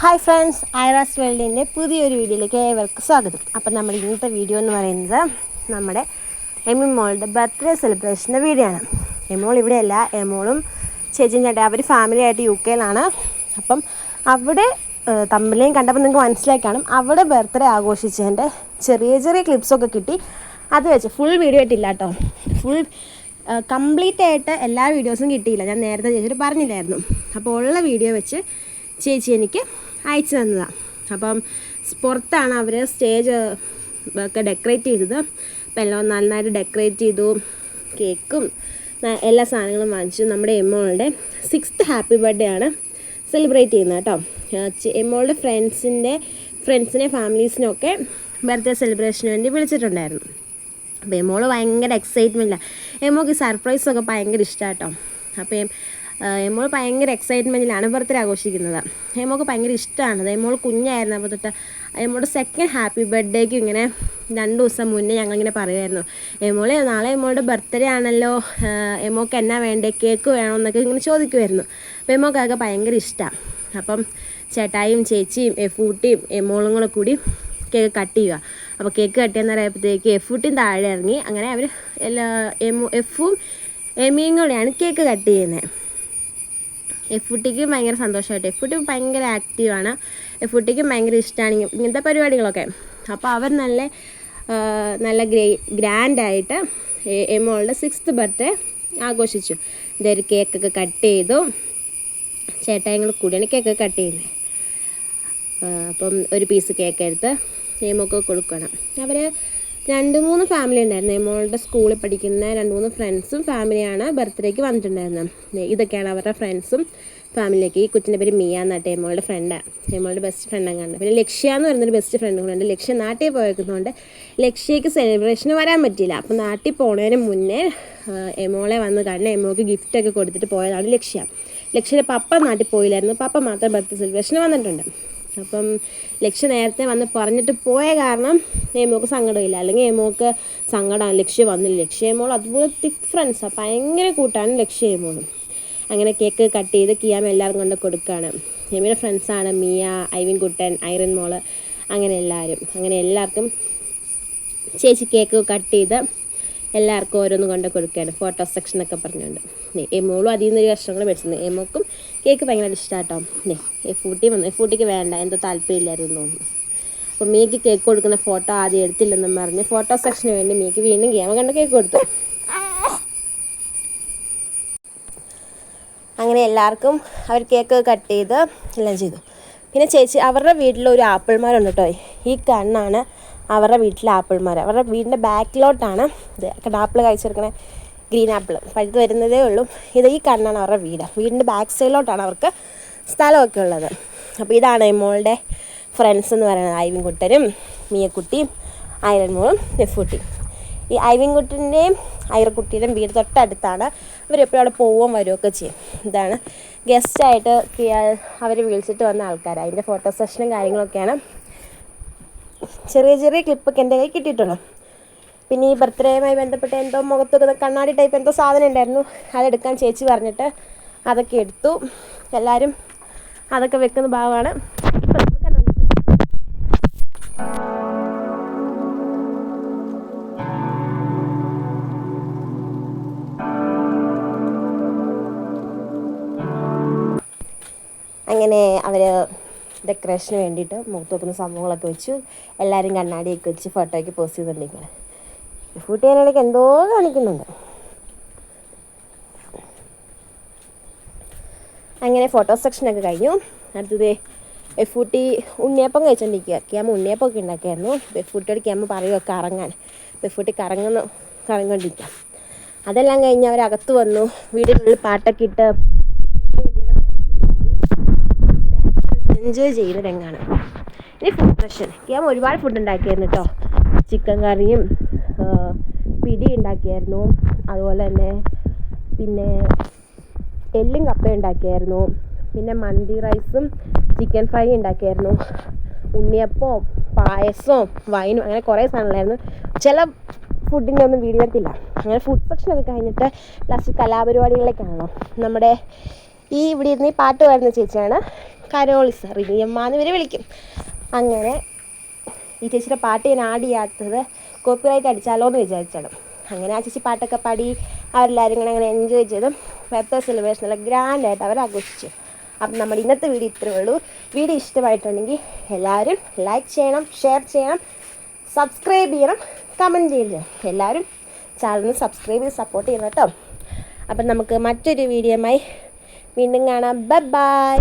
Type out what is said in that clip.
Hi friends Aira's വേൾഡിന്റെ പുതിയൊരു വീഡിയോയിലേക്ക് ഏവർക്കും സ്വാഗതം. അപ്പം നമ്മൾ ഇന്നത്തെ വീഡിയോ എന്ന് പറയുന്നത് നമ്മുടെ എമി മോളുടെ ബർത്ത്ഡേ സെലിബ്രേഷന്റെ വീഡിയോ ആണ് എമോൾ ഇവിടെയല്ല എമോളും ചേച്ചിയും ചേട്ടാ അവർ ഫാമിലി ആയിട്ട് യു കെയിലാണ് അപ്പം അവിടെ തമ്മിലേയും കണ്ടപ്പോൾ നിങ്ങൾക്ക് മനസ്സിലായി കാണും. അവിടെ ബർത്ത്ഡേ ആഘോഷിച്ചതിന്റെ ചെറിയ ചെറിയ ക്ലിപ്സൊക്കെ കിട്ടി. അത് വെച്ച് ഫുൾ വീഡിയോ ആയിട്ടില്ല കേട്ടോ. ഫുൾ കംപ്ലീറ്റ് ആയിട്ട് എല്ലാ വീഡിയോസും കിട്ടിയില്ല. ഞാൻ നേരത്തെ ചേച്ചിട്ട് പറഞ്ഞില്ലായിരുന്നു. അപ്പോൾ ഉള്ള വീഡിയോ വെച്ച് ചേച്ചി എനിക്ക് അയച്ചു തന്നതാണ് അപ്പം പുറത്താണ് അവർ സ്റ്റേജ് ഒക്കെ ഡെക്കറേറ്റ് ചെയ്തത്. അപ്പം എല്ലാം നന്നായിട്ട് ഡെക്കറേറ്റ് ചെയ്തു. കേക്കും എല്ലാ സാധനങ്ങളും വാങ്ങിച്ചു. നമ്മുടെ എമ്മോളുടെ സിക്സ്ത് ഹാപ്പി ബർത്ത്ഡേ ആണ് സെലിബ്രേറ്റ് ചെയ്യുന്നത് കേട്ടോ. എമ്മോളുടെ ഫ്രണ്ട്സിന്റെ ഫ്രണ്ട്സിനെ ഫാമിലീസിനൊക്കെ ബർത്ത്ഡേ സെലിബ്രേഷന് വേണ്ടി വിളിച്ചിട്ടുണ്ടായിരുന്നു. അപ്പോൾ എമ്മോൾ ഭയങ്കര എക്സൈറ്റ്മെന്റിലാണ് എമ്മോക്ക് സർപ്രൈസൊക്കെ ഭയങ്കര ഇഷ്ടമാണ് കേട്ടോ. അപ്പോൾ എം- ആ, എമോൾ ഭയങ്കര എക്സൈറ്റ്മെന്റിലാണ് ബർത്ത്ഡേ ആഘോഷിക്കുന്നത്. എമോക്ക് ഭയങ്കര ഇഷ്ടമാണ്. എമോൾ കുഞ്ഞായിരുന്നു. അപ്പോൾ തൊട്ട് എമോളുടെ സെക്കൻഡ് ഹാപ്പി ബർത്ത്ഡേക്ക് ഇങ്ങനെ രണ്ട് ദിവസം മുന്നേ ഞങ്ങൾ ഇങ്ങനെ പറയുമായിരുന്നു. എമോളെ നാളെ എമോളുടെ ബർത്ത്ഡേ ആണല്ലോ. എമ്മോക്ക് എന്നാ വേണ്ടേ? കേക്ക് വേണോ എന്നൊക്കെ ഇങ്ങനെ ചോദിക്കുമായിരുന്നു. അപ്പോൾ എമോക്കൊക്കെ ഭയങ്കര ഇഷ്ടമാണ് അപ്പം ചേട്ടായും ചേച്ചിയും എഫൂട്ടിയും എമോളും കൂടെ കൂടി കേക്ക് കട്ട് ചെയ്യുക. അപ്പോൾ കേക്ക് കട്ട് ചെയ്യുന്ന പറയുമ്പോഴത്തേക്ക് എഫൂട്ടിയും താഴെ ഇറങ്ങി. അങ്ങനെ അവർ എല്ലാ എമു എഫും എമിയും കൂടെയാണ് കേക്ക് കട്ട് ചെയ്യുന്നത്. എഫുട്ടിക്ക് ഭയങ്കര സന്തോഷമായിട്ട് എഫുട്ടി ഭയങ്കര ആക്റ്റീവാണ് എഫുട്ടിക്കും ഭയങ്കര ഇഷ്ടമാണ് ഇങ്ങ- ഇങ്ങനത്തെ പരിപാടികളൊക്കെ. അപ്പോൾ അവർ നല്ല നല്ല ഗ്രേ ഗ്രാൻഡായിട്ട് എമോളുടെ സിക്സ്ത് ബർത്ത്ഡേ ആഘോഷിച്ചു. ഇതൊരു കേക്കൊക്കെ കട്ട് ചെയ്തു. ചേട്ടായങ്ങൾ കൂടിയാണ് കേക്ക് കട്ട് ചെയ്യുന്നത് അപ്പം ഒരു പീസ് കേക്ക് എടുത്ത് എമോക്ക് കൊടുക്കണം. അവർ രണ്ട് മൂന്ന് ഫാമിലി ഉണ്ടായിരുന്നു. മോളുടെ സ്കൂളിൽ പഠിക്കുന്ന രണ്ട് മൂന്ന് ഫ്രണ്ട്സും ഫാമിലിയാണ് ബർത്ത്ഡേക്ക് വന്നിട്ടുണ്ടായിരുന്നത് ഇതൊക്കെയാണ് അവരുടെ ഫ്രണ്ട്സും ഫാമിലിയിലേക്ക് ഈ കുറ്റിന്റെ പേര് മിയ എന്നാട്ടെ എമ്മോളുടെ ഫ്രണ്ടാണ് എമ്മോളുടെ ബെസ്റ്റ് ഫ്രണ്ട് അങ്ങാണ്ട് പിന്നെ ലക്ഷ്യ എന്ന് പറയുന്നൊരു ബെസ്റ്റ് ഫ്രണ്ട് കൂടെ ഉണ്ട്. ലക്ഷ്യ നാട്ടിൽ പോയേക്കുന്നതുകൊണ്ട് ലക്ഷ്യയ്ക്ക് സെലിബ്രേഷന് വരാൻ പറ്റിയില്ല. അപ്പോൾ നാട്ടിൽ പോണതിന് മുന്നേ എമോളെ വന്ന് കണ്ട് എമോക്ക് ഗിഫ്റ്റൊക്കെ കൊടുത്തിട്ട് പോയതാണ് ലക്ഷ്യ. ലക്ഷ്യയുടെ പപ്പ നാട്ടിൽ പോയില്ലായിരുന്നു. പപ്പ മാത്രം ബർത്ത് സെലിബ്രേഷന് വന്നിട്ടുണ്ട്. അപ്പം ലക്ഷ്യ നേരത്തെ വന്ന് പറഞ്ഞിട്ട് പോയ കാരണം ഏമോക്ക് സങ്കടമില്ല. അല്ലെങ്കിൽ ഏമോക്ക് സങ്കടമാണ് ലക്ഷ്യ വന്നില്ല. ലക്ഷ്യ ഏമോൾ അതുപോലെ തിക് ഫ്രണ്ട്സാണ് ഭയങ്കര കൂട്ടാണ് ലക്ഷ്യ അങ്ങനെ കേക്ക് കട്ട് ചെയ്ത് കിയാമ എല്ലാവർക്കും കൊണ്ട് കൊടുക്കുകയാണ് എമിയുടെ ഫ്രണ്ട്സാണ് മിയ ഐവിൻ ഐവിൻകുട്ടൻ ഐറൻ മോൾ. അങ്ങനെ എല്ലാവരും അങ്ങനെ എല്ലാവർക്കും ചേച്ചി കേക്ക് കട്ട് ചെയ്ത് എല്ലാവർക്കും ഓരോന്ന് കൊണ്ട് കൊടുക്കുകയാണ്. ഫോട്ടോ സെക്ഷൻ ഒക്കെ പറഞ്ഞുകൊണ്ട്. എമോളും അതിൽ നിന്നൊരു കഷ്ണങ്ങൾ മേടിച്ചിരുന്നു എമോക്കും കേക്ക് ഭയങ്കര ഇഷ്ടമാട്ടോ ഫൂട്ടി വന്നു ഫൂട്ടിക്ക് വേണ്ട എന്തോ താല്പര്യമില്ലായിരുന്നു തോന്നുന്നു. അപ്പോൾ മീക്ക് കേക്ക് കൊടുക്കുന്ന ഫോട്ടോ ആദ്യം എടുത്തില്ലെന്നും പറഞ്ഞ് ഫോട്ടോ സെക്ഷന് വേണ്ടി മീക്ക് വീണ്ടും ഗെയിം കണ്ട് കേക്ക് കൊടുത്തു. അങ്ങനെ എല്ലാവർക്കും അവർ കേക്ക് കട്ട് ചെയ്ത് എല്ലാം ചെയ്തു. പിന്നെ ചേച്ചി അവരുടെ വീട്ടിലൊരു ആപ്പിൾ മരം ഉണ്ട് കേട്ടോ. ഈ കണ്ണാണ് അവരുടെ വീട്ടിലെ ആപ്പിൾ മരം അവരുടെ വീടിന്റെ ബാക്കിലോട്ടാണ് ഇത്. കടാപ്പിൾ കഴിച്ചെടുക്കണേ ഗ്രീൻ ആപ്പിൾ പഴുത്ത് വരുന്നതേ ഉള്ളൂ. ഇത് ഈ കണ്ണാണ് അവരുടെ വീട്. വീടിന്റെ ബാക്ക് സൈഡിലോട്ടാണ് അവർക്ക് സ്ഥലമൊക്കെ ഉള്ളത്. അപ്പോൾ ഇതാണ് മോളുടെ ഫ്രണ്ട്സ് എന്ന് പറയുന്നത്. ഐവിൻകുട്ടനും മിയക്കുട്ടിയും ഐരൻമോളും നെഫുട്ടിയും. ഈ ഐവിൻകുട്ടിന്റെയും ഐറക്കുട്ടിയുടെയും വീട് തൊട്ടടുത്താണ് ഇവരെപ്പോഴും അവിടെ പോവുകയും വരുമൊക്കെ ചെയ്യും. ഇതാണ് ഗസ്റ്റായിട്ട് അവർ വിളിച്ചിട്ട് വന്ന ആൾക്കാർ അതിന്റെ ഫോട്ടോ സെഷനും കാര്യങ്ങളൊക്കെയാണ് ചെറിയ ചെറിയ ക്ലിപ്പൊക്കെ എന്റെ കയ്യിൽ കിട്ടിയിട്ടുണ്ട്. പിന്നെ ഈ ബർത്ത്ഡേയുമായി ബന്ധപ്പെട്ട് എന്തോ മുഖത്തൊക്കെ കണ്ണാടി ടൈപ്പ് എന്തോ സാധനം ഉണ്ടായിരുന്നു. അതെടുക്കാൻ ചേച്ചി പറഞ്ഞിട്ട് അതൊക്കെ എടുത്തു. എല്ലാവരും അതൊക്കെ വെക്കുന്ന ഭാഗമാണ്. അങ്ങനെ അവർ ഡെക്കറേഷന് വേണ്ടിയിട്ട് മുഖത്ത് വെക്കുന്ന സംഭവങ്ങളൊക്കെ വെച്ചു എല്ലാവരും കണ്ണാടിയൊക്കെ വെച്ച് ഫോട്ടോയ്ക്ക് പോസ്റ്റ് ചെയ്തിട്ടുണ്ടെങ്കിൽ ഷൂട്ട് ചെയ്യാനിടയ്ക്ക് എന്തോ കാണിക്കുന്നുണ്ട്. അങ്ങനെ ഫോട്ടോ സെക്ഷനൊക്കെ കഴിഞ്ഞു. അടുത്തത് എഫൂട്ടി ഉണ്ണിയപ്പം കഴിച്ചോണ്ടിരിക്കുക ക്യാമ ഉണ്ണിയപ്പമൊക്കെ ഉണ്ടാക്കിയായിരുന്നു. എഫൂട്ടിയോട് ക്യാമ പറയുക കറങ്ങാൻ. എഫൂട്ടി കറങ്ങുന്നു കറങ്ങിക്കൊണ്ടിരിക്കാം അതെല്ലാം കഴിഞ്ഞ് അവരകത്ത് വന്നു. വീടിനുള്ളിൽ പാട്ടൊക്കെ ഇട്ട് എൻജോയ് ചെയ്യുന്ന രംഗമാണ് ഇനി ഫുഡ് പ്രഷൻ ഞാൻ ഒരുപാട് ഫുഡ് ഉണ്ടാക്കിയായിരുന്നു കേട്ടോ ചിക്കൻ കറിയും പിടി ഉണ്ടാക്കിയായിരുന്നു. അതുപോലെ തന്നെ പിന്നെ എല്ലും കപ്പ ഉണ്ടാക്കിയായിരുന്നു. പിന്നെ മന്തി റൈസും ചിക്കൻ ഫ്രൈയും ഉണ്ടാക്കിയായിരുന്നു. ഉണ്ണിയപ്പവും പായസവും വൈനും അങ്ങനെ കുറേ സാധനങ്ങളായിരുന്നു. ചില ഫുഡിന്റെ ഒന്നും വീഡിയോ എടുത്തില്ല. അങ്ങനെ ഫുഡ് സെക്ഷനൊക്കെ കഴിഞ്ഞിട്ട് ലാസ്റ്റ് കലാപരിപാടികളിലേക്കാണല്ലോ. നമ്മുടെ ഈ ഇവിടെ ഇരുന്ന് ഈ പാട്ട് വരുന്ന ചേച്ചിയാണ് കരോളിസ റിനിയമ്മ എന്ന് ഇവർ വിളിക്കും. അങ്ങനെ ഈ ചേച്ചിയുടെ പാട്ട് ഞാൻ ആഡ് ചെയ്യാത്തത് കോപ്പിറൈറ്റ് അടിച്ചാലോ എന്ന് വിചാരിച്ചാണ് അങ്ങനെ ആ ചേച്ചി പാട്ടൊക്കെ പാടി അവരെല്ലാവരും ഇങ്ങനെ അങ്ങനെ എൻജോയ് ചെയ്തും ബർത്ത്ഡേ സെലിബ്രേഷൻ നല്ല ഗ്രാൻഡായിട്ട് അവർ ആഘോഷിച്ചു. അപ്പം നമ്മുടെ ഇന്നത്തെ വീഡിയോ ഇത്രയേ ഉള്ളൂ. വീഡിയോ ഇഷ്ടമായിട്ടുണ്ടെങ്കിൽ എല്ലാവരും ലൈക്ക് ചെയ്യണം ഷെയർ ചെയ്യണം സബ്സ്ക്രൈബ് ചെയ്യണം കമന്റ് ചെയ്യണം എല്ലാവരും ചാനൽ സബ്സ്ക്രൈബ് ചെയ്ത് സപ്പോർട്ട് ചെയ്യണം കേട്ടോ. അപ്പം നമുക്ക് മറ്റൊരു വീഡിയോയുമായി വീണ്ടും കാണാം. Bye bye